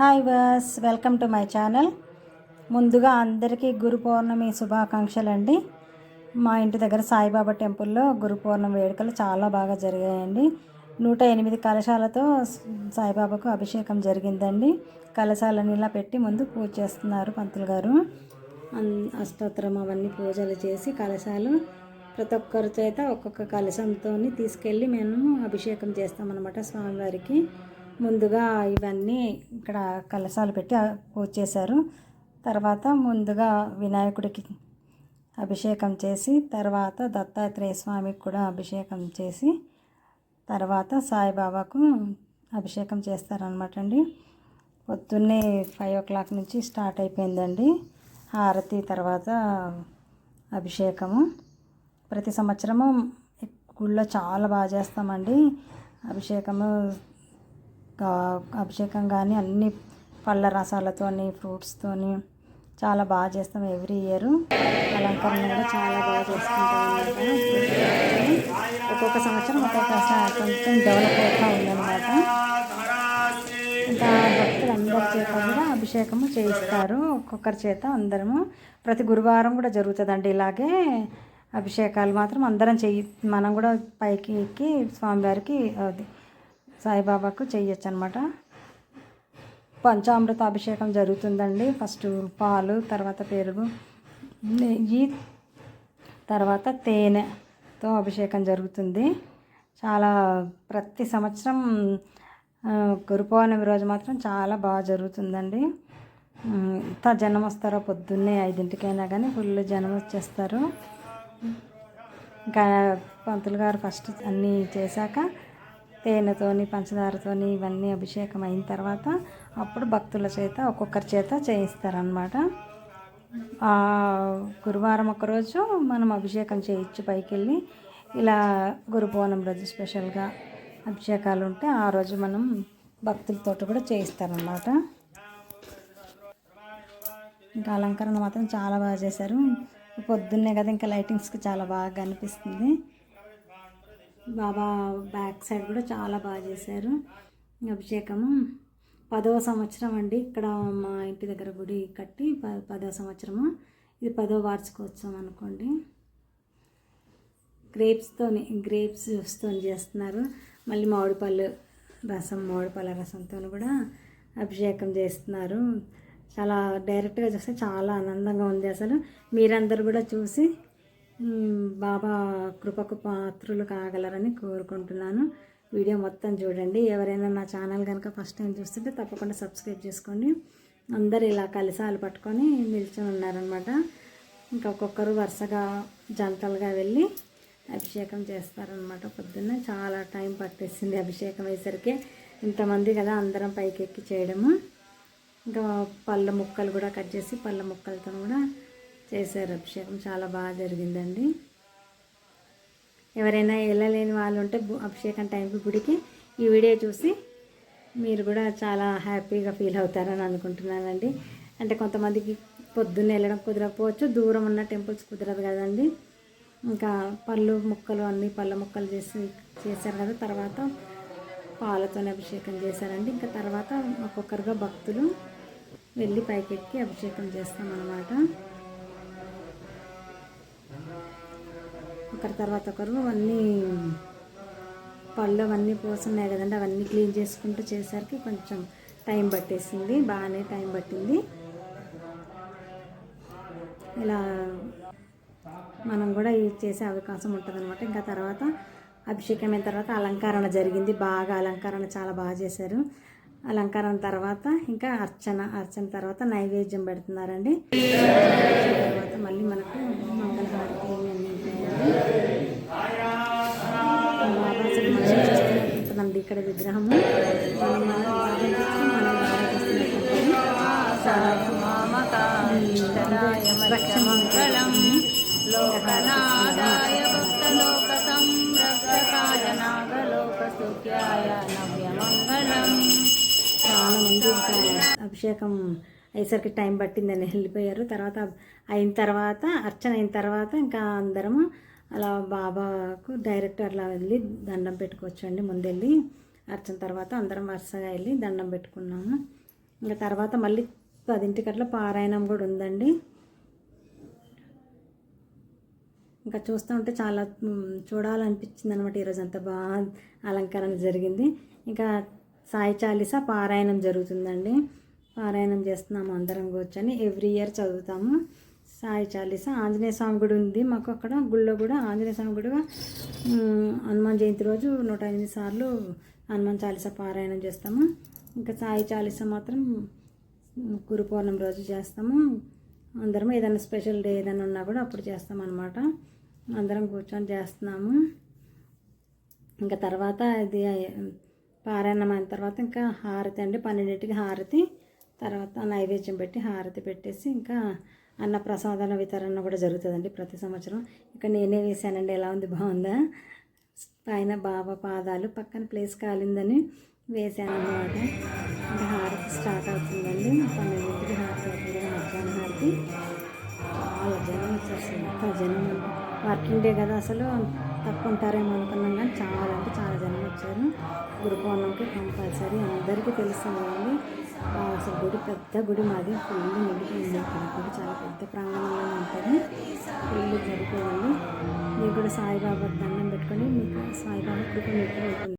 Hi was welcome to my channel. ముందుగా అందరికీ గురు పౌర్ణమి శుభాకాంక్షలు అండి మా ఇంటి దగ్గర సాయిబాబా టెంపుల్లో గురు పౌర్ణమి వేడుకలు చాలా బాగా జరిగాయండి. నూట ఎనిమిది కలశాలతో సాయిబాబాకు అభిషేకం జరిగిందండి. కలశాలను ఇలా పెట్టి ముందు పూజ చేస్తున్నారు పంతులు గారు. అష్టోత్తరం అవన్నీ పూజలు చేసి కలశాలు ప్రతి ఒక్కరి చేత ఒక్కొక్క కలశంతో తీసుకెళ్ళి మేము అభిషేకం చేస్తామన్నమాట స్వామివారికి. ముందుగా ఇవన్నీ ఇక్కడ కలశాలు పెట్టి పూజ చేశారు. తర్వాత ముందుగా వినాయకుడికి అభిషేకం చేసి తర్వాత దత్తాత్రేయ స్వామికి కూడా అభిషేకం చేసి తర్వాత సాయిబాబాకు అభిషేకం చేస్తారనమాట అండి. పొద్దున్నే ఫైవ్ ఓ క్లాక్ నుంచి స్టార్ట్ అయిపోయిందండి. హారతి తర్వాత అభిషేకము. ప్రతి సంవత్సరము గుళ్ళో చాలా బాగా చేస్తామండి. అభిషేకము అభిషేకం కానీ అన్ని పళ్ళ రసాలతోని ఫ్రూట్స్తోని చాలా బాగా చేస్తాం ఎవ్రీ ఇయర్. అలంకరణ కూడా చాలా బాగా చేసుకుంటాం ఒక్కొక్క సంవత్సరం ఒక్కొక్క కొంచెం డెవలప్ అవుతూ ఉందన్నమాట. ఇంకా భక్తులు అందరి చేత కూడా అభిషేకము చేయిస్తారు. ఒక్కొక్కరి చేత అందరము. ప్రతి గురువారం కూడా జరుగుతుందండి ఇలాగే అభిషేకాలు మాత్రం అందరం చేయి మనం కూడా పైకి ఎక్కి స్వామివారికి అది సాయిబాబాకు చేయొచ్చు అనమాట పంచామృత అభిషేకం జరుగుతుందండి. ఫస్ట్ పాలు తర్వాత పెరుగు నెయ్యి తర్వాత తేనెతో అభిషేకం జరుగుతుంది. చాలా ప్రతి సంవత్సరం గురు పౌర్ణమి రోజు మాత్రం చాలా బాగా జరుగుతుందండి. ఇంత జనం వస్తారో పొద్దున్నే ఐదింటికైనా కానీ ఫుల్ జనం వచ్చేస్తారు. ఇంకా పంతులు గారు ఫస్ట్ అన్నీ చేశాక తేనెతోని పంచదారతోని ఇవన్నీ అభిషేకం అయిన తర్వాత అప్పుడు భక్తుల చేత ఒక్కొక్కరి చేత చేయిస్తారనమాట గురువారం ఒకరోజు మనం అభిషేకం చేయొచ్చు పైకి వెళ్ళి ఇలా గురు పౌర్ణమి రోజు స్పెషల్గా అభిషేకాలు ఉంటే ఆ రోజు మనం భక్తులతో కూడా చేయిస్తారనమాట ఇంకా అలంకరణ మాత్రం చాలా బాగా చేశారు. పొద్దున్నే కదా ఇంకా లైటింగ్స్కి చాలా బాగా అనిపిస్తుంది. బాబా బ్యాక్ సైడ్ కూడా చాలా బాగా చేశారు. అభిషేకము. పదవ సంవత్సరం అండి. ఇక్కడ మా ఇంటి దగ్గర గుడి కట్టి ప పదవ సంవత్సరము. ఇది పదవ వార్షికోత్సవం అనుకోండి. గ్రేప్స్తోని గ్రేప్స్ జ్యూస్తో చేస్తున్నారు. మళ్ళీ మామిడిపళ్ళు రసం మామిడిపళ్ళ రసంతో కూడా అభిషేకం చేస్తున్నారు. చాలా డైరెక్ట్గా చూస్తే చాలా ఆనందంగా ఉంది అసలు. మీరందరూ కూడా చూసి బాబా కృపకు పాత్రులు కాగలరని కోరుకుంటున్నాను. వీడియో మొత్తం చూడండి. ఎవరైనా నా ఛానల్ కనుక ఫస్ట్ టైం చూస్తుంటే తప్పకుండా సబ్స్క్రైబ్ చేసుకోండి. అందరు ఇలా కలిసాలు పట్టుకొని నిల్చొని ఉన్నారనమాట ఇంకా ఒక్కొక్కరు వరుసగా జంటలుగా వెళ్ళి అభిషేకం చేస్తారనమాట పొద్దున్న. చాలా టైం పట్టేసింది అభిషేకం అయ్యేసరికి. ఇంతమంది కదా అందరం పైకెక్కి చేయడము. ఇంకా పళ్ళ ముక్కలు కూడా కట్ చేసి పళ్ళ ముక్కలతో కూడా చేశారు అభిషేకం. చాలా బాగా జరిగిందండి. ఎవరైనా వెళ్ళలేని వాళ్ళు ఉంటే అభిషేకం టైంకి గుడికి ఈ వీడియో చూసి మీరు కూడా చాలా హ్యాపీగా ఫీల్ అవుతారని అనుకుంటున్నానండి. అంటే కొంతమందికి పొద్దున్న వెళ్ళడం కుదరకపోవచ్చు. దూరం ఉన్న టెంపుల్స్ కుదరదు కదండి. ఇంకా పళ్ళు ముక్కలు అన్నీ పళ్ళ ముక్కలు చేసి చేశారు కదా. తర్వాత పాలతోనే అభిషేకం చేశారండి. ఇంకా తర్వాత ఒక్కొక్కరుగా భక్తులు వెళ్ళి పైకెక్కి అభిషేకం చేస్తామన్నమాట. ఒకరి తర్వాత ఒకరు అన్నీ పళ్ళు అవన్నీ పోసున్నాయి కదండి అవన్నీ క్లీన్ చేసుకుంటూ చేసరికి కొంచెం టైం పట్టేసింది బాగానే టైం పట్టింది. ఇలా మనం కూడా ఇది చేసే అవకాశం ఉంటుంది అనమాట ఇంకా తర్వాత అభిషేకం అయిన తర్వాత అలంకరణ జరిగింది బాగా అలంకరణ చాలా బాగా చేశారు. అలంకరణ తర్వాత ఇంకా అర్చన అర్చన తర్వాత నైవేద్యం పెడుతున్నారండి. తర్వాత మళ్ళీ మనకు మంగళహారతి ఇవన్నీ ఇక్కడ విగ్రహము. మంగళం లోకనాదాయ భక్తలోక సంరక్షకాయ నవ్యమంగళం చాలా మంది అభిషేకం అయ్యేసరికి టైం పట్టిందని వెళ్ళిపోయారు. తర్వాత అయిన తర్వాత అర్చన అయిన తర్వాత ఇంకా అందరము అలా బాబాకు డైరెక్ట్ అలా వెళ్ళి దండం పెట్టుకోవచ్చండి. ముందెళ్ళి అర్చన తర్వాత అందరం వరుసగా వెళ్ళి దండం పెట్టుకున్నాము. ఇంకా తర్వాత మళ్ళీ పదింటికట్లా పారాయణం కూడా ఉందండి. ఇంకా చూస్తూ ఉంటే చాలా చూడాలనిపించింది అనమాట ఈరోజు అంత బాగా అలంకరణ జరిగింది. ఇంకా సాయి చాలీస పారాయణం జరుగుతుందండి. పారాయణం చేస్తున్నాము అందరం కూర్చొని. ఎవ్రీ ఇయర్ చదువుతాము. సాయి చాలీస ఆంజనేయ స్వామి గుడి ఉంది. మాకు అక్కడ గుళ్ళో కూడా ఆంజనేయ స్వామి గుడి హనుమాన్ జయంతి రోజు నూట ఎనిమిది సార్లు హనుమాన్ చాలీస పారాయణం చేస్తాము. ఇంకా సాయి చాలీస మాత్రం గురు పౌర్ణమి రోజు చేస్తాము. అందరం ఏదైనా స్పెషల్ డే ఏదైనా ఉన్నా కూడా అప్పుడు చేస్తాం అనమాట అందరం కూర్చొని చేస్తున్నాము. ఇంకా తర్వాత ఇది పారాయణం అయిన తర్వాత ఇంకా హారతి అండి. పన్నెండింటికి హారతి. తర్వాత నైవేద్యం పెట్టి హారతి పెట్టేసి ఇంకా అన్న ప్రసాదాల వితరణ కూడా జరుగుతుందండి ప్రతి సంవత్సరం. ఇక్కడ నేనే వేసానండి ఎలా ఉంది? బాగుందా? పైన బాబా పాదాలు పక్కన ప్లేస్ కాలిందని వేసాను అన్నమాట హారతి స్టార్ట్ అవుతుందండి. పన్నెండింటికి హారతి అవుతుంది. మధ్యాహ్నం హారతి. చాలా జనం వచ్చేస్తుంది జనం వర్కింగ్ డే కదా అసలు. తక్కువ ఉంటారేమో అనుకున్నాం కానీ చాలా అంటే చాలా జనం వచ్చారు. గురు పౌర్ణమికి కంపల్సరీ అందరికీ తెలుస్తుంది కదండి అసలు గుడి పెద్ద గుడి మాది. ఫుల్ నిండిపోయింది. ఇక్కడ గుడి చాలా పెద్ద ప్రాంగణంలో ఉంటుంది ఫుల్ జరిపోయింది మీరు కూడా సాయిబాబా దండం పెట్టుకొని మీకు సాయిబాబా కృప మీకు ఉంటుంది